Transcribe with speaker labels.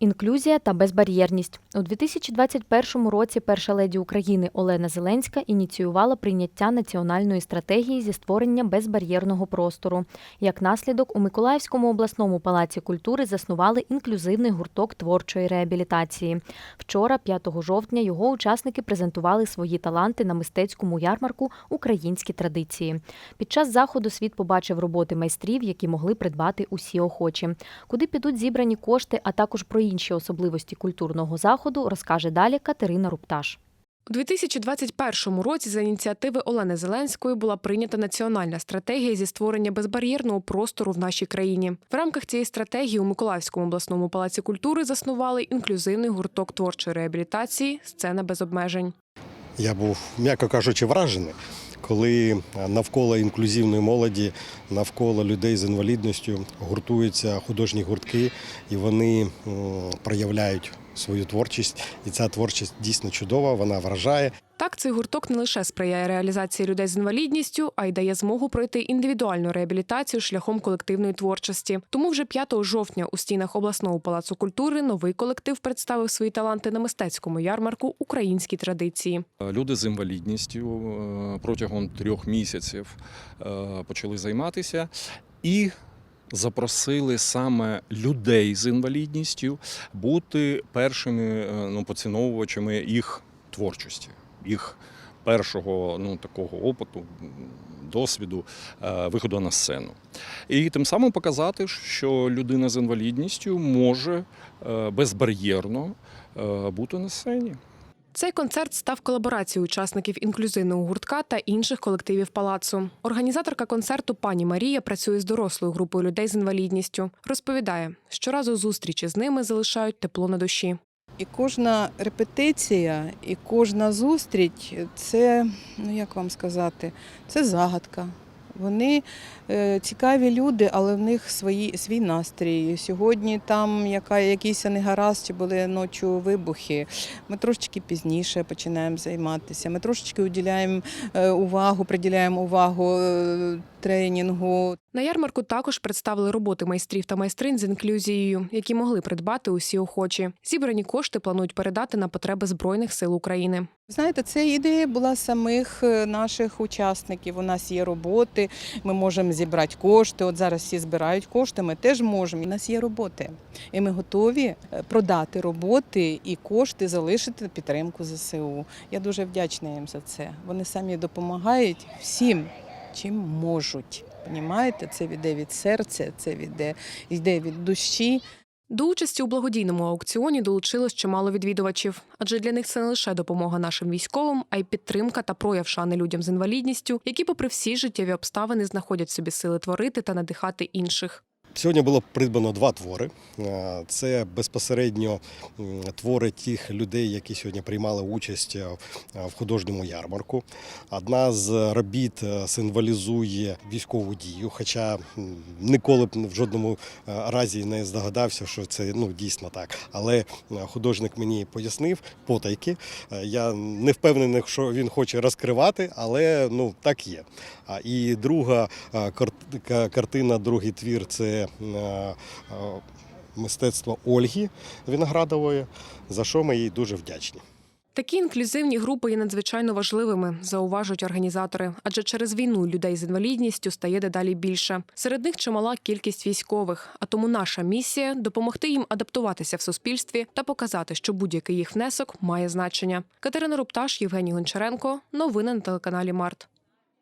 Speaker 1: Інклюзія та безбар'єрність у 2021 році. Перша леді України Олена Зеленська ініціювала прийняття національної стратегії зі створення безбар'єрного простору. Як наслідок, у Миколаївському обласному палаці культури заснували інклюзивний гурток творчої реабілітації. Вчора, 5 жовтня, його учасники презентували свої таланти на мистецькому ярмарку Українські традиції. Під час заходу світ побачив роботи майстрів, які могли придбати усі охочі. Куди підуть зібрані кошти, а також про інші особливості культурного заходу, розкаже далі Катерина Рупташ.
Speaker 2: У 2021 році за ініціативи Олени Зеленської була прийнята національна стратегія зі створення безбар'єрного простору в нашій країні. В рамках цієї стратегії у Миколаївському обласному палаці культури заснували інклюзивний гурток творчої реабілітації Сцена без обмежень.
Speaker 3: Я був, м'яко кажучи, вражений, коли навколо інклюзивної молоді, навколо людей з інвалідністю гуртуються художні гуртки, і вони проявляють свою творчість. І ця творчість дійсно чудова, вона вражає.
Speaker 2: Так, цей гурток не лише сприяє реалізації людей з інвалідністю, а й дає змогу пройти індивідуальну реабілітацію шляхом колективної творчості. Тому вже 5 жовтня у стінах обласного палацу культури новий колектив представив свої таланти на мистецькому ярмарку Українські традиції.
Speaker 4: Люди з інвалідністю е, протягом трьох місяців е, почали займатися і запросили саме людей з інвалідністю бути першими е, ну, поціновувачами їх творчості, їх першого ну, такого опиту. Досвіду е, виходу на сцену, і тим самим показати, що людина з інвалідністю може е, безбар'єрно е, бути на сцені.
Speaker 2: Цей концерт став колаборацією учасників інклюзивного гуртка та інших колективів палацу. Організаторка концерту пані Марія працює з дорослою групою людей з інвалідністю. Розповідає, щоразу зустрічі з ними залишають тепло на душі.
Speaker 5: І кожна репетиція, і кожна зустріч це, ну як вам сказати, це загадка. Вони е, цікаві люди, але в них свої, свій настрій. Сьогодні там яка, якийсь негаразд, чи були ночі вибухи. Ми трошечки пізніше починаємо займатися. Ми трошечки уділяємо е, увагу, приділяємо увагу е, тренінгу.
Speaker 2: На ярмарку також представили роботи майстрів та майстринь з інклюзією, які могли придбати усі охочі. Зібрані кошти планують передати на потреби Збройних сил України.
Speaker 5: Знаєте, це ідея була самих е, наших учасників. У нас є роботи, ми можемо зібрати кошти. От зараз всі збирають кошти, ми теж можемо. У нас є роботи. І ми готові е, продати роботи і кошти залишити на підтримку ЗСУ. Я дуже вдячна їм за це. Вони самі допомагають всім, чим можуть. Понімаєте, це йде від серця, це йде, йде від душі.
Speaker 2: До участі у благодійному аукціоні долучилось чимало відвідувачів, адже для них це не лише допомога нашим військовим, а й підтримка та прояв шани людям з інвалідністю, які, попри всі життєві обставини, знаходять собі сили творити та надихати інших.
Speaker 3: Сьогодні було придбано два твори. Е, Це безпосередньо твори тих людей, які сьогодні приймали участь е, в художньому ярмарку. Одна з робіт е, символізує військову дію, хоча ніколи б в жодному разі не здогадався, що це ну, дійсно так. Але художник мені пояснив потайки. Я не впевнений, що він хоче розкривати, але ну, так є. І друга кар- ка- картина, другий твір це е, мистецтво Ольги Виноградової, за що ми їй дуже вдячні.
Speaker 2: Такі інклюзивні групи є надзвичайно важливими, зауважують організатори, адже через війну людей з інвалідністю стає дедалі більше. Серед них чимала кількість військових. А тому наша місія допомогти їм адаптуватися в суспільстві та показати, що будь-який їх внесок має значення. Катерина Рупташ, Євгеній Гончаренко. Новини на телеканалі Март.